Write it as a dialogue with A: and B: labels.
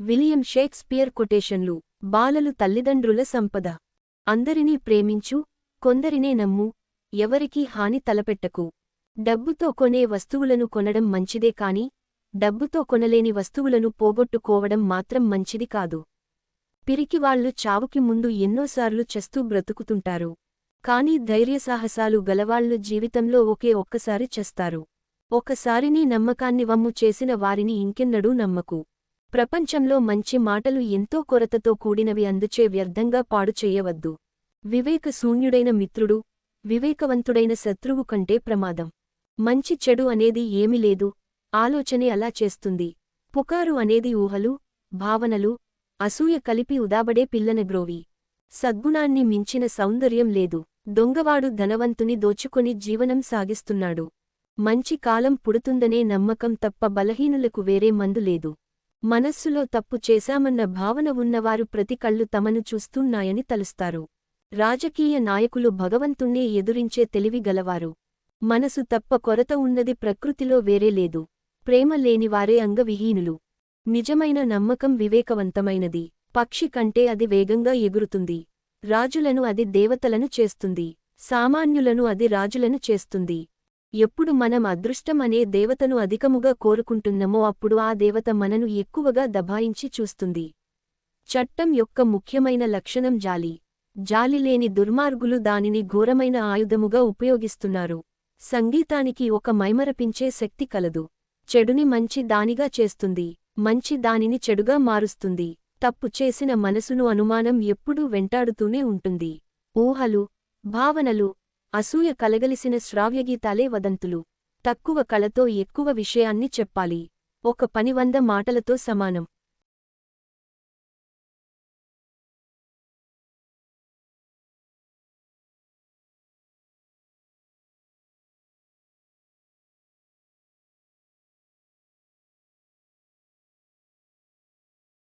A: William Shakespeare కొటేషన్లు బాలలు తల్లిదండ్రుల సంపద. అందరినీ ప్రేమించు కొందరినే నమ్ము ఎవరికీ హాని తలపెట్టకు. డబ్బుతో కొనే వస్తువులను కొనడం మంచిదే కాని డబ్బుతో కొనలేని వస్తువులను పోగొట్టుకోవడం మాత్రం మంచిది కాదు. పిరికివాళ్ళు చావుకి ముందు ఎన్నోసార్లు చస్తూ బ్రతుకుతుంటారు. కాని ధైర్యసాహసాలు గలవాళ్ళు జీవితంలో ఒకే ఒక్కసారి చస్తారు. ఒకసారినీ నమ్మకాన్ని వమ్ము చేసిన వారిని ఇంకెన్నడూ నమ్మకు. ప్రపంచంలో మంచి మాటలు ఎంతో కొరతతో కూడినవి అందుచే వ్యర్థంగా పాడు వివేకశూన్యుడైన మిత్రుడు వివేకవంతుడైన శత్రువు కంటే ప్రమాదం. మంచి చెడు అనేది ఏమీ లేదు ఆలోచనే అలా చేస్తుంది. పుకారు అనేది ఊహలు భావనలు అసూయ కలిపి ఉదాబడే పిల్లనగ్రోవి సద్గుణాన్ని మించిన సౌందర్యం లేదు. దొంగవాడు ధనవంతుని దోచుకొని జీవనం సాగిస్తున్నాడు. మంచి కాలం పుడుతుందనే నమ్మకం తప్ప బలహీనులకు వేరే మందు లేదు. మనస్సులో తప్పు చేశామన్న భావన ఉన్నవారు ప్రతి కళ్ళు తమను చూస్తున్నాయని తలుస్తారు. రాజకీయ నాయకులు భగవంతుణ్ణే ఎదురించే తెలివి గలవారు. మనసు తప్ప కొరత ఉన్నది ప్రకృతిలో వేరే లేదు. ప్రేమ లేనివారే అంగవిహీనులు. నిజమైన నమ్మకం వివేకవంతమైనది. పక్షి కంటే అది వేగంగా ఎగురుతుంది. రాజులను అది దేవతలను చేస్తుంది. సామాన్యులను అది రాజులను చేస్తుంది. ఎప్పుడు మనం అదృష్టం అనే దేవతను అధికముగా కోరుకుంటున్నామో అప్పుడు ఆ దేవత మనను ఎక్కువగా దబాయించి చూస్తుంది. చట్టం యొక్క ముఖ్యమైన లక్షణం జాలి. జాలిలేని దుర్మార్గులు దానిని ఘోరమైన ఆయుధముగా ఉపయోగిస్తున్నారు. సంగీతానికి ఒక మైమరపించే శక్తి కలదు. చెడుని మంచి దానిగా చేస్తుంది. మంచి దానిని చెడుగా మారుస్తుంది. తప్పు చేసిన మనసును అనుమానం ఎప్పుడూ వెంటాడుతూనే ఉంటుంది. ఊహలు భావనలు అసూయ కలగలిసిన శ్రావ్యగీతాలే వదంతులు. తక్కువ కళతో ఎక్కువ విషయాన్ని చెప్పాలి. ఒక పనివంద మాటలతో సమానం.